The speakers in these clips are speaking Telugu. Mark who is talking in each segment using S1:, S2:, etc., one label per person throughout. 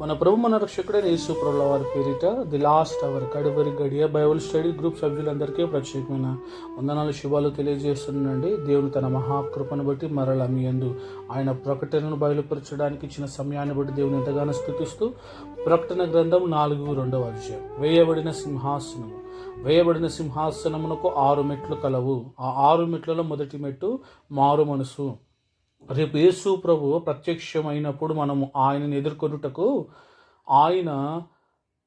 S1: మన ప్రభు మన రక్షకుడైన యేసు ప్రభుల వారి పేరిట ది లాస్ట్ అవర్ కడువరి గడియ బైబుల్ స్టడీ గ్రూప్ సభ్యులందరికీ ప్రత్యేకమైన వందనాలు శుభాలు తెలియజేస్తున్నానండి. దేవుని తన మహాకృపను బట్టి మరల మీ అందు ఆయన ప్రకటనను బయలుపరచడానికి ఇచ్చిన సమయాన్ని బట్టి దేవుని ఎంతగానో స్థుతిస్తూ ప్రకటన గ్రంథం నాలుగు రెండవ అధ్యాయం. వేయబడిన సింహాసనము. వేయబడిన సింహాసనమునకు ఆరు మెట్లు కలవు. ఆ ఆరు మెట్లలో మొదటి మెట్టు మారు మనసు. రేపు యేసు ప్రభు ప్రత్యక్షమైనప్పుడు మనము ఆయనను ఎదుర్కొనుటకు ఆయన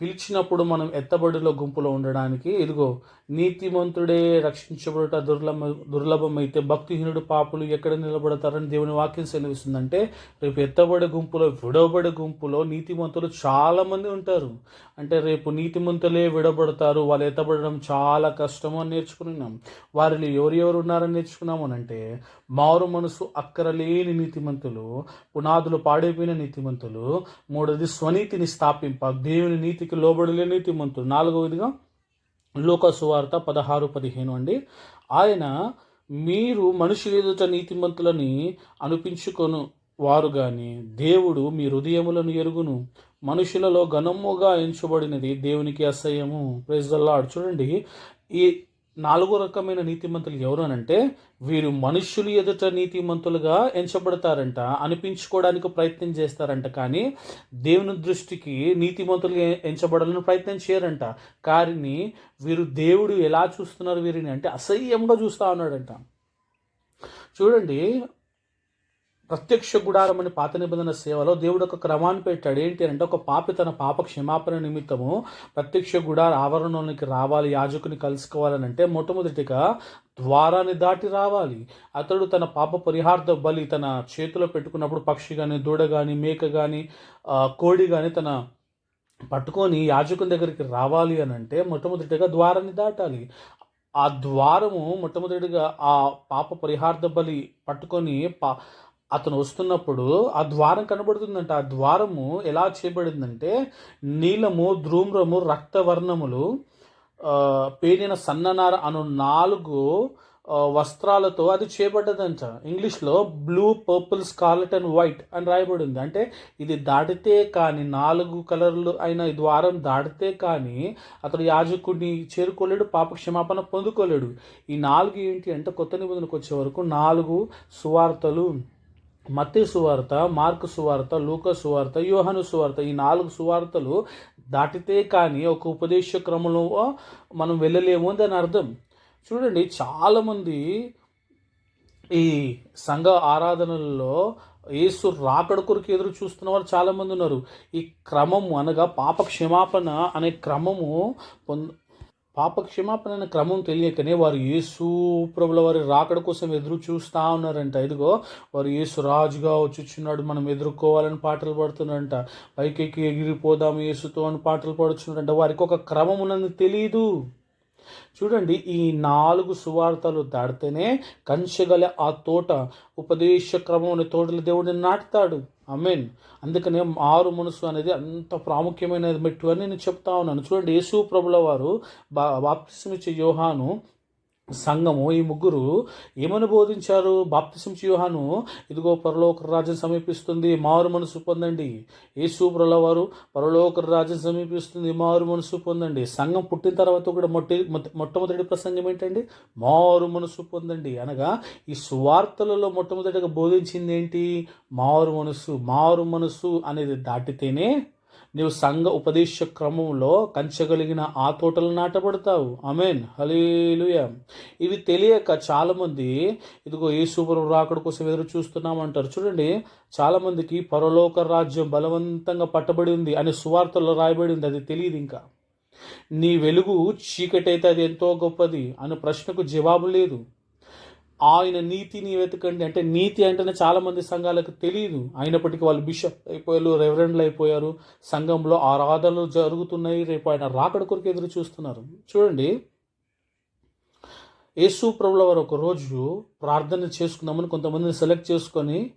S1: పిలిచినప్పుడు మనం ఎత్తబడిలో గుంపులో ఉండడానికి ఇదిగో నీతిమంతుడే రక్షించబడుట దుర్లభ దుర్లభమైతే భక్తిహీనుడు పాపులు ఎక్కడ నిలబడతారని దేవుని వాక్యం సెలవిస్తుందంటే రేపు ఎత్తబడే గుంపులో విడవబడే గుంపులో నీతిమంతులు చాలామంది ఉంటారు. అంటే రేపు నీతిమంతులే విడబడతారు వాళ్ళు ఎత్తబడడం చాలా కష్టము అని నేర్చుకున్నాం. వారిలో ఎవరెవరు ఉన్నారని నేర్చుకున్నాము అని అంటే మారు మనసు అక్కరలేని నీతిమంతులు పునాదులు పాడైపోయిన నీతిమంతులు మూడోది స్వనీతిని స్థాపింప దేవుని నీతికి లోబడలే నీతిమంతుడు నాలుగవదిగా లోక సువార్త పదహారు పదిహేను అండి. ఆయన మీరు మనుషులు ఎదుట నీతిమంతులని అనిపించుకొను వారు కానీ దేవుడు మీ హృదయములను ఎరుగును. మనుషులలో ఘనముగా ఎంచబడినది దేవునికి అసహ్యము. ప్రైజ్ చూడండి. ఈ నాలుగో రకమైన నీతిమంతులు ఎవరు అనంటే వీరు మనుష్యులు ఎదుట నీతిమంతులుగా ఎంచబడతారంట అనిపించుకోవడానికి ప్రయత్నం చేస్తారంట కానీ దేవుని దృష్టికి నీతిమంతులుగా ఎంచబడాలని ప్రయత్నం చేయరంట. కానీ వీరు దేవుడు ఎలా చూస్తున్నారు వీరిని అంటే అసహ్యంగా చూస్తూ ఉన్నాడంట. చూడండి ప్రత్యక్ష గుడారం అనే పాత నిబంధన సేవలో దేవుడు ఒక క్రమాన్ని పెట్టాడు. ఏంటి అంటే ఒక పాపి తన పాప క్షమాపణ నిమిత్తము ప్రత్యక్ష గుడార ఆవరణలోనికి రావాలి యాజకుని కలుసుకోవాలని అంటే మొట్టమొదటిగా ద్వారాన్ని దాటి రావాలి. అతడు తన పాప పరిహార్థ బలి తన చేతిలో పెట్టుకున్నప్పుడు పక్షి కానీ దూడ కానీ మేక కానీ కోడి కానీ తన పట్టుకొని యాజకుని దగ్గరికి రావాలి అని అంటే మొట్టమొదటిగా ద్వారాన్ని దాటాలి. ఆ ద్వారము మొట్టమొదటిగా ఆ పాప పరిహార్థ బలి పట్టుకొని పా అతను వస్తున్నప్పుడు ఆ ద్వారం కనబడుతుందంట. ఆ ద్వారము ఎలా చేయబడిందంటే నీలము ధ్రూమ్రము రక్తవర్ణములు పేనిన సన్ననార అను నాలుగు వస్త్రాలతో అది చేయబడ్డదంట. ఇంగ్లీష్లో blue purple scarlet and white అని రాయబడి ఉంది అంటే ఇది దాటితే కానీ నాలుగు కలర్లు అయిన ద్వారం దాటితే కానీ అతడు యాజకుడిని చేరుకోలేడు పాప క్షమాపణ పొందుకోలేడు. ఈ నాలుగు ఏంటి అంటే కొత్త నిబంధనకు వచ్చే వరకు నాలుగు సువార్తలు మత్తి సువార్త మార్కు సువార్త లూక సువార్త యోహను సువార్త ఈ నాలుగు సువార్తలు దాటితే కానీ ఒక ఉపదేశ క్రమంలో మనం వెళ్ళలేము అని దాని అర్థం. చూడండి చాలామంది ఈ సంఘ ఆరాధనల్లో యేసు రాకడ కొరకు ఎదురు చూస్తున్న వాళ్ళు చాలామంది ఉన్నారు. ఈ క్రమము అనగా పాప క్షమాపణ అనే క్రమము పొంద పాప క్షమాపణ క్రమం తెలియకనే వారు యేసు ప్రభుల వారి రాకడ కోసం ఎదురు చూస్తూ ఉన్నారంట. ఇదిగో వారు యేసు రాజుగా వచ్చుచున్నాడు. మనం ఎదుర్కోవాలని పాటలు పాడుతున్నారంట. పైకెక్కి ఎగిరిపోదాం యేసుతో అని పాటలు పాడుచున్నారంట. వారికి ఒక క్రమం ఉన్నది తెలియదు చూడండి ఈ నాలుగు సువార్తలు దాడితేనే కంచెగల ఆ తోట ఉపదేశ క్రమం అనే తోటల దేవుడిని నాటుతాడు. అమీన్ అందుకనే మారు మనసు అనేది అంత ప్రాముఖ్యమైన మెట్టు అని నేను చెప్తా ఉన్నాను. చూడండి యేసు ప్రభుల వారు బా బాప్తిసమిచ్చే యోహాను సంఘము ఈ ముగ్గురు ఏమని బోధించారు? బాప్తిసం యోహాను. ఇదిగో పరలోక రాజ్యం సమీపిస్తుంది మారు మనసు పొందండి. యేసు వారు పరలోక రాజ్యం సమీపిస్తుంది మారు మనసు పొందండి. సంఘం పుట్టిన తర్వాత కూడా మొట్టి మొట్టమొదటి ప్రసంగం ఏంటండి? మారు మనసు పొందండి. అనగా ఈ సువార్తలలో మొట్టమొదటిగా బోధించింది ఏంటి మారు మనసు. మారు మనసు అనేది దాటితేనే నీవు సంఘ ఉపదేశ క్రమంలో కంచగలిగిన ఆ తోటలు నాటబడతావు. అమెన్ హలీలుయ ఇవి తెలియక చాలామంది ఇదిగో ఏ సూపర్ రాకడ కోసం ఎదురు చూస్తున్నామంటారు. చూడండి చాలామందికి పరలోక రాజ్యం బలవంతంగా పట్టబడి ఉంది అనే సువార్తల్లో రాయబడి ఉంది అది తెలియదు ఇంకా. నీ వెలుగు చీకటైతే అది ఎంతో గొప్పది అనే ప్రశ్నకు జవాబు లేదు. ఆయన నీతిని వెతకండి. అంటే నీతి అంటేనే చాలామంది సంఘాలకు తెలియదు అయినప్పటికీ వాళ్ళు బిషప్ అయిపోయారు రెవరెండ్లు అయిపోయారు. సంఘంలో ఆరాధనలు జరుగుతున్నాయి. రేపు ఆయన రాకడ కొరకు ఎదురు చూస్తున్నారు. చూడండి. యేసు ప్రభుల వారు ఒక రోజు ప్రార్థన చేసుకుందామని కొంతమందిని సెలెక్ట్ చేసుకొని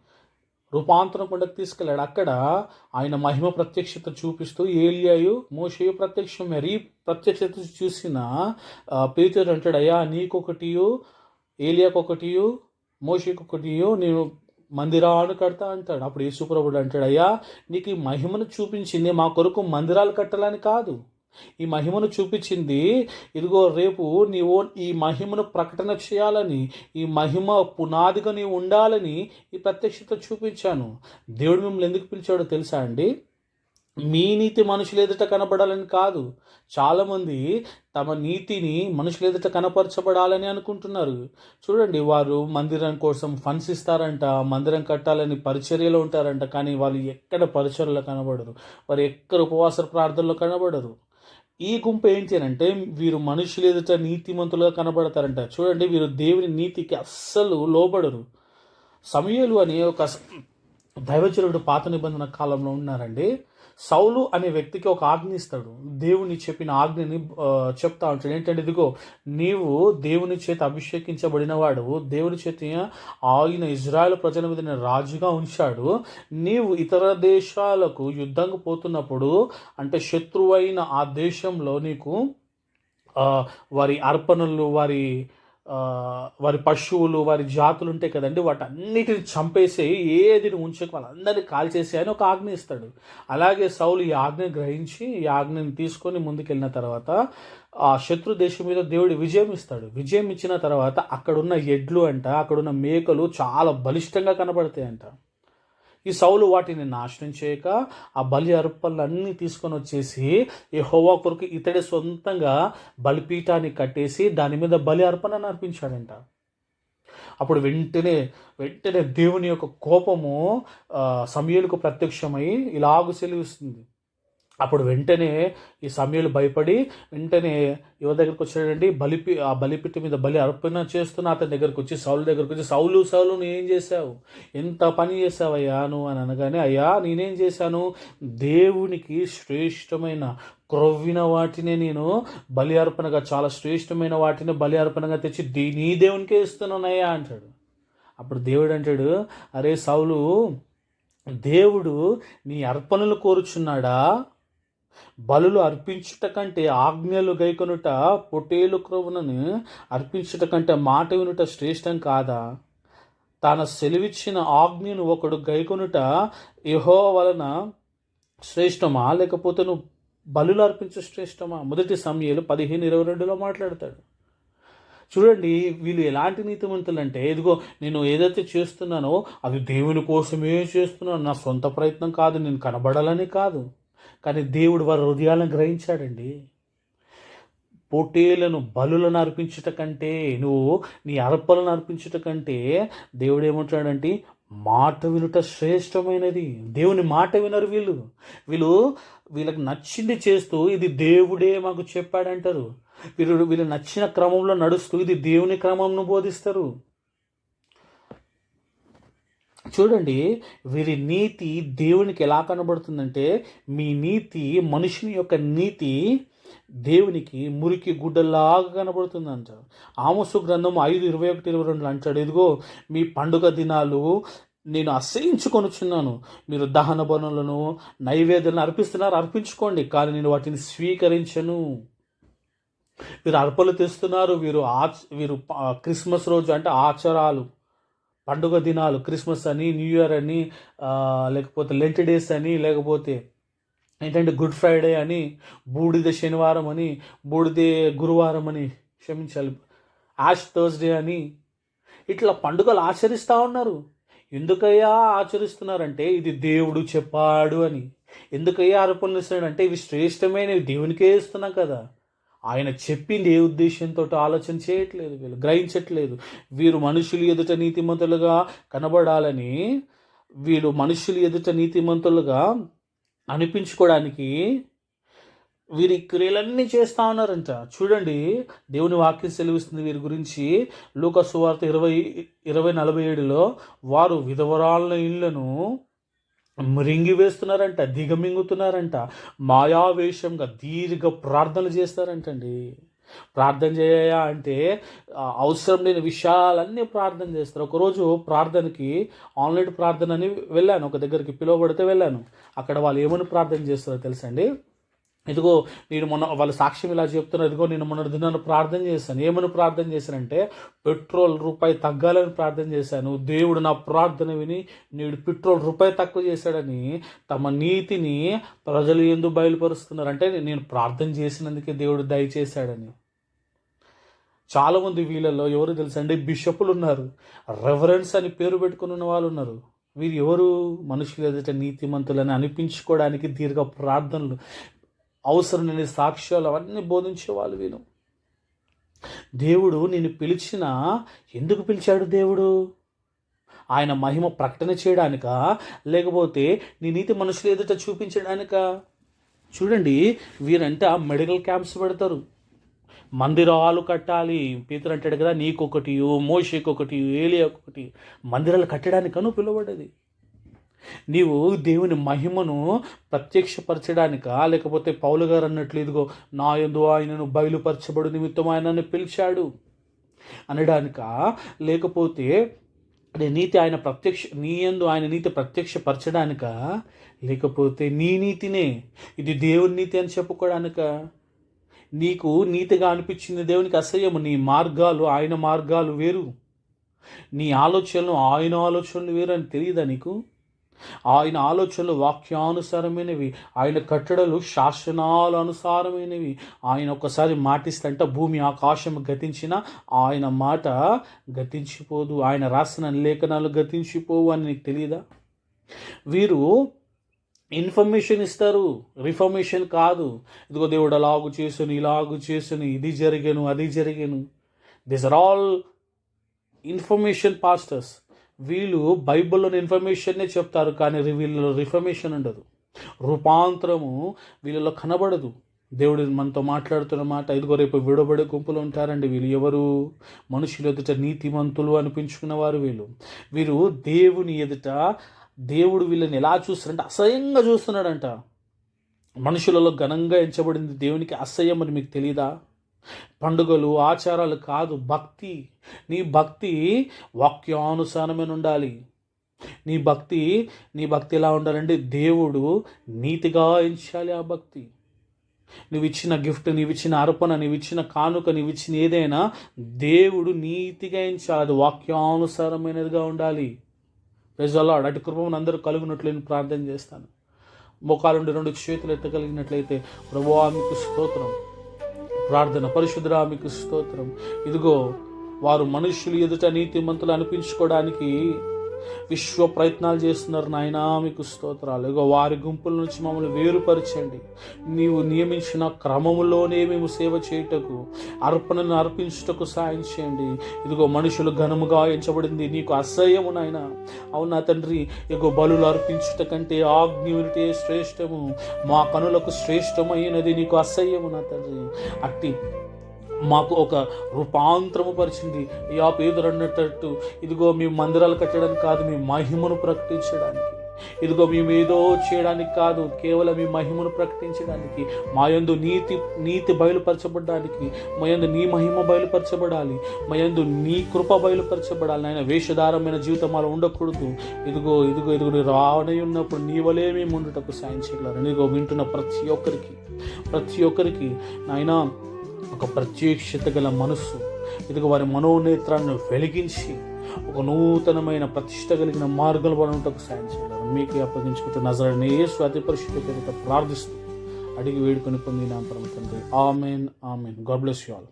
S1: రూపాంతరం పండుగ తీసుకెళ్ళాడు. అక్కడ ఆయన మహిమ ప్రత్యక్షత చూపిస్తూ ఏలియాయు మోషయు ప్రత్యక్షం మరి ప్రత్యక్షత చూసిన పేతురు అంటాడు అయ్యా నీకొకటియు ఏలియాకు ఒకటియు ఒకటియు నేను మందిరాలు కడతా అంటాడు. అప్పుడు యేసుప్రభుడు అంటాడు అయ్యా నీకు ఈ మహిమను చూపించింది మా కొరకు మందిరాలు కట్టాలని కాదు. ఈ మహిమను చూపించింది ఇదిగో రేపు నీవు ఈ మహిమను ప్రకటన చేయాలని ఈ మహిమ పునాదిగా నీవు ఉండాలని ఈ ప్రత్యక్షత చూపించాను. దేవుడు మిమ్మల్ని ఎందుకు పిలిచాడో తెలుసా అండి? మీ నీతి మనుషుల ఎదుట కనపడాలని కాదు. చాలామంది తమ నీతిని మనుషుల ఎదుట కనపరచబడాలని అనుకుంటున్నారు. చూడండి వారు మందిరం కోసం ఫండ్స్ ఇస్తారంట మందిరం కట్టాలని పరిచర్యలో ఉంటారంట కానీ వాళ్ళు ఎక్కడ పరిచర్యలో కనబడరు. వారు ఎక్కడ ఉపవాస ప్రార్థనలో కనబడరు. ఈ గుంపు ఏంటి అంటే వీరు మనుషులు ఎదుట నీతిమంతులుగా కనబడతారంట. చూడండి వీరు దేవుని నీతికి అస్సలు లోబడరు. సమయలు అనే ఒక దైవచరుడు పాత నిబంధన కాలంలో ఉన్నారండి. సౌలు అనే వ్యక్తికి ఒక ఆజ్ఞ ఇస్తాడు. దేవుని చెప్పిన ఆజ్ఞని చెప్తా ఉంటాడు. ఏంటంటే ఇదిగో నీవు దేవుని చేత అభిషేకించబడిన వాడు దేవుని చేత ఆయన ఇజ్రాయెల్ ప్రజల మీద రాజుగా ఉంచాడు. నీవు ఇతర దేశాలకు యుద్ధంగా పోతున్నప్పుడు అంటే శత్రువైన ఆ దేశంలో నీకు వారి అర్పణలు వారి వారి పశువులు వారి జాతులు ఉంటాయి కదండి వాటన్నిటిని చంపేసి ఏది ఉంచక వాళ్ళందరినీ కాల్చేసి అని ఒక ఆజ్ఞ ఇస్తాడు. అలాగే సౌలు ఈ ఆజ్ఞ గ్రహించి ఈ ఆజ్ఞని తీసుకొని ముందుకెళ్ళిన తర్వాత ఆ శత్రు దేశం మీద దేవుడు విజయం ఇస్తాడు. విజయం ఇచ్చిన తర్వాత అక్కడున్న ఎడ్లు అంట అక్కడున్న మేకలు చాలా బలిష్టంగా కనబడతాయంట. ఈ సౌలు వాటిని నాశనం చేయక ఆ బలి అర్పణలన్నీ తీసుకొని వచ్చేసి ఈ హోవా కొరకు ఇతడే సొంతంగా బలిపీఠాన్ని కట్టేసి దాని మీద బలి అర్పణను అర్పించాడంట. అప్పుడు వెంటనే వెంటనే దేవుని యొక్క కోపము సమయలకు ప్రత్యక్షమై ఇలాగు సెలివిస్తుంది. అప్పుడు వెంటనే ఈ సమయాలు భయపడి వెంటనే యువ దగ్గరకు వచ్చాడండి? బలిపి ఆ బలిపిట్టి మీద బలి అర్పణ చేస్తున్న అతని దగ్గరకు వచ్చి సౌలు దగ్గరకు వచ్చి సౌలు సౌలు నువ్వు ఏం చేశావు? ఎంత పని చేసావయ్యా నువ్వు? అని అనగానే అయ్యా నేనేం చేశాను? దేవునికి శ్రేష్టమైన క్రొవ్విన వాటిని నేను బలి అర్పణగా చాలా శ్రేష్టమైన వాటిని బలి అర్పణగా తెచ్చి దీ నీ దేవునికే ఇస్తున్నానయ్యా అంటాడు. అప్పుడు దేవుడు అంటాడు అరే సౌలు దేవుడు నీ అర్పణలు కోరుచున్నాడా? బలులు అర్పించుట కంటే ఆజ్ఞలు గైకొనుట పొటేలు క్రవునని అర్పించుట కంటే మాట వినుట శ్రేష్టం కాదా? తాను సెలవిచ్చిన ఆజ్ఞను ఒకడు గైకొనుట యహో వలన శ్రేష్టమా? లేకపోతే నువ్వు బలులు అర్పించు శ్రేష్టమా? మొదటి సమయాలు పదిహేను ఇరవై రెండులో మాట్లాడతాడు. చూడండి వీళ్ళు ఎలాంటి నీతిమంతులు అంటే ఇదిగో నేను ఏదైతే చేస్తున్నానో అది దేవుని కోసమే చేస్తున్నాను. నా సొంత ప్రయత్నం కాదు నేను కనబడాలని కాదు. కానీ దేవుడు వారి హృదయాలను గ్రహించాడండి. పోటీలను బలులను అర్పించుట కంటే నువ్వు నీ అర్పలను అర్పించుట కంటే దేవుడు ఏమంటాడంటే మాట వినుట శ్రేష్టమైనది. దేవుని మాట వినరు వీళ్ళు. వీళ్ళు వీళ్ళకి నచ్చింది చేస్తూ ఇది దేవుడే మాకు చెప్పాడంటారు. వీళ్ళు వీళ్ళు నచ్చిన క్రమంలో నడుస్తూ ఇది దేవుని క్రమంను బోధిస్తారు. చూడండి వీరి నీతి దేవునికి ఎలా కనబడుతుందంటే మీ నీతి మనుషుని యొక్క నీతి దేవునికి మురికి గుడ్డలాగా కనబడుతుందంట. ఆమోసు గ్రంథం ఐదు ఇరవై ఒకటి ఇరవై రెండు అంటాడు ఇదిగో మీ పండుగ దినాలు నేను అసహించుకొనుచున్నాను. మీరు దహన బనులను నైవేద్యాలను అర్పిస్తున్నారు అర్పించుకోండి కానీ నేను వాటిని స్వీకరించను. వీరు అర్పలు తెస్తున్నారు వీరు ఆచ వీరు క్రిస్మస్ రోజు అంటే ఆచారాలు. పండుగ దినాలు క్రిస్మస్ అని న్యూ ఇయర్ అని లేకపోతే లెంట్ డేస్ అని లేకపోతే ఏంటంటే గుడ్ ఫ్రైడే అని బూడిద శనివారం అని బూడిద గురువారం అని క్షమించాలి. యాష్ థర్స్డే అని ఇట్లా పండుగలు ఆచరిస్తూ ఉన్నారు. ఎందుకయ్యా ఆచరిస్తున్నారంటే ఇది దేవుడు చెప్పాడు అని. ఎందుకయ్యా అర్పణలు ఇస్తున్నాడంటే ఇవి శ్రేష్టమైనవి. దేవునికే ఇస్తున్నాం కదా. ఆయన చెప్పింది ఏ ఉద్దేశంతో ఆలోచన చేయట్లేదు వీళ్ళు గ్రహించట్లేదు. వీరు మనుషులు ఎదుట నీతిమంతులుగా కనబడాలని వీళ్ళు మనుషులు ఎదుట నీతిమంతులుగా అనిపించుకోవడానికి వీరి క్రియలన్నీ చేస్తూ ఉన్నారంట. చూడండి దేవుని వాక్యం సెలవిస్తుంది వీరి గురించి. లోక సువార్త ఇరవై ఇరవై నలభై ఏడులో వారు విధవరాళ్ళ ఇళ్ళను మ్రింగి వేస్తున్నారంట దిగమింగుతున్నారంట మాయావేషంగా దీర్ఘ ప్రార్థనలు చేస్తారంటండి. ప్రార్థన చేయ అంటే అవసరం లేని విషయాలన్నీ ప్రార్థన చేస్తారు. ఒకరోజు ప్రార్థనకి ఆన్లైన్ ప్రార్థన అని వెళ్ళాను. ఒక దగ్గరికి పిలువబడితే వెళ్ళాను. అక్కడ వాళ్ళు ఏమని ప్రార్థన చేస్తారో తెలుసండి ఇదిగో నేను మొన్న వాళ్ళ సాక్ష్యం ఇలా చెప్తున్నారు. ఇదిగో నేను మొన్న దినాన్ని ప్రార్థన చేశాను. ఏమని ప్రార్థన చేశానంటే పెట్రోల్ రూపాయి తగ్గాలని ప్రార్థన చేశాను. దేవుడు నా ప్రార్థన విని నేడు పెట్రోల్ రూపాయి తక్కువ చేశాడని తమ నీతిని ప్రజలు ఎందుకు బయలుపరుస్తున్నారు? అంటే నేను ప్రార్థన చేసినందుకే దేవుడు దయచేశాడని చాలామంది వీళ్ళల్లో ఎవరు తెలుసండి బిషపులు ఉన్నారు. రెఫరెన్స్ అని పేరు పెట్టుకుని ఉన్న వాళ్ళు ఉన్నారు. వీరు ఎవరు? మనుషులు ఎదుట నీతిమంతులని అనిపించుకోవడానికి దీర్ఘ ప్రార్థనలు. అవసరం లేని సాక్ష్యాలు అవన్నీ బోధించేవాళ్ళు వీళ్ళు. దేవుడు నేను పిలిచిన ఎందుకు పిలిచాడు దేవుడు? ఆయన మహిమ ప్రకటన చేయడానిక? లేకపోతే నీ నీతి మనుషులు ఎదుట చూపించడానిక? చూడండి వీరంట మెడికల్ క్యాంప్స్ పెడతారు. మందిరాలు కట్టాలి. పీతరు అంటాడు కదా నీకొకటి ఏలియా ఒకటి మందిరాలు కట్టడానికను పిలువబడ్డది. నీవు దేవుని మహిమను ప్రత్యక్షపరచడానిక? లేకపోతే పౌలు గారు అన్నట్లు ఇదిగో నా ఎందు ఆయనను బయలుపరచబడు నిమిత్తం ఆయనను పిలిచాడు అనడానిక? లేకపోతే అదే నీతి ఆయన ప్రత్యక్ష నీ ఎందు ఆయన నీతి ప్రత్యక్షపరచడానిక? లేకపోతే నీ నీతినే ఇది దేవుని నీతి అని చెప్పుకోవడానిక నీకు నీతిగా అనిపించింది దేవునికి అసహ్యము నీ మార్గాలు ఆయన మార్గాలు వేరు. నీ ఆలోచనలు ఆయన ఆలోచనలు వేరు అని తెలియదా నీకు? ఆయన ఆలోచనలు వాక్యానుసారమైనవి ఆయన కట్టడలు శాసనాలు అనుసారమైనవి ఆయన ఒకసారి మాటిస్తంట భూమి ఆకాశం గతించిన ఆయన మాట గతించిపోదు. ఆయన రాసిన లేఖనాలు గతించిపోవు అని నీకు తెలియదా? వీరు ఇన్ఫర్మేషన్ ఇస్తారు. రిఫర్మేషన్ కాదు. ఇదిగో దేవుడు అలాగు చేసును ఇలాగు చేసును ఇది జరిగాను అది జరిగాను. This are all information pastors వీళ్ళు బైబిల్లోని ఇన్ఫర్మేషన్నే చెప్తారు కానీ వీళ్ళలో రిఫర్మేషన్ ఉండదు. రూపాంతరము వీళ్ళలో కనబడదు. దేవుడు మనతో మాట్లాడుతున్న మాట ఇదిగో రేపు విడబడే గుంపులు ఉంటారండి వీళ్ళు ఎవరు? మనుషులు ఎదుట నీతిమంతులు అనిపించుకున్న వారు వీళ్ళు. వీరు దేవుని ఎదుట దేవుడు వీళ్ళని ఎలా చూస్తున్నాడంటే అసహ్యంగా చూస్తున్నాడంట. మనుషులలో ఘనంగా ఎంచబడింది దేవునికి అసహ్యం అని మీకు తెలియదా పండుగలు ఆచారాలు కాదు భక్తి. నీ భక్తి వాక్యానుసారమైన ఉండాలి. నీ భక్తి నీ భక్తి ఎలా ఉండాలంటే దేవుడు నీతిగా ఎంచాలి ఆ భక్తి. నువ్వు ఇచ్చిన గిఫ్ట్ నీవు ఇచ్చిన అర్పణ నీవు ఇచ్చిన కానుక నీవు ఇచ్చిన ఏదైనా దేవుడు నీతిగా ఎంచాలి. అది వాక్యానుసారమైనదిగా ఉండాలి. ప్రజల్లో అటు కృపను అందరూ కలుగునట్లు నేను ప్రార్థన చేస్తాను. మోకాలుండి రెండు చేతులు ఎత్తగలిగినట్లయితే ప్రభువా మీకు స్తోత్రం. ప్రార్థన పరిశుద్ధరా మీకు స్తోత్రం. ఇదిగో వారు మనుషులు ఎదుట నీతిమంతులు అనిపించుకోవడానికి విశ్వ ప్రయత్నాలు చేస్తున్నారు నాయనా మీకు స్తోత్రాలు. ఇగో వారి గుంపుల నుంచి మమ్మల్ని వేరుపరచండి. నీవు నియమించిన క్రమంలోనే మేము సేవ చేయుటకు అర్పణను అర్పించుటకు సాయం చేయండి. ఇదిగో మనుషులు ఘనముగా ఎంచబడింది. నీకు అసహ్యము నాయన. అవునా తండ్రి? ఇగో బలులు అర్పించుట కంటే ఆజ్ఞునిటే శ్రేష్టము. మా కనులకు శ్రేష్టమైనది నీకు అసహ్యము నా తండ్రి. అట్టి మాకు ఒక రూపాంతరము పరిచింది. యా పేదరు అన్నట్టు ఇదిగో మేము మందిరాలు కట్టడానికి కాదు మీ మహిమను ప్రకటించడానికి. ఇదిగో మేము ఏదో చేయడానికి కాదు కేవలం మీ మహిమను ప్రకటించడానికి. మా యందు నీతి నీతి బయలుపరచబడడానికి మా యందు నీ మహిమ బయలుపరచబడాలి మా యందు నీ కృప బయలుపరచబడాలి. ఆయన వేషధారమైన జీవితం అలా ఉండకూడదు. ఇదిగో ఇదిగో ఇదిగో రావడై ఉన్నప్పుడు నీ వలే మేము ఉండుటకు సాయం చేయగలరు. ఇదిగో వింటున్న ప్రతి ఒక్కరికి ప్రతి ఒక్కరికి నాయనా ఒక ప్రత్యక్షత గల మనస్సు ఇదిగో వారి మనోనేత్రాన్ని వెలిగించి ఒక నూతనమైన ప్రతిష్ట కలిగిన మార్గాలు వాళ్ళకు సాయం చేయాలి. మీకు అప్పగించుకుంటే నజరని ఏ స్వాతి పరిస్థితి పేరిట ప్రార్థిస్తూ అడిగి వేడుకొని పొందిన పరమ తండ్రి. Amen amen. God bless you all.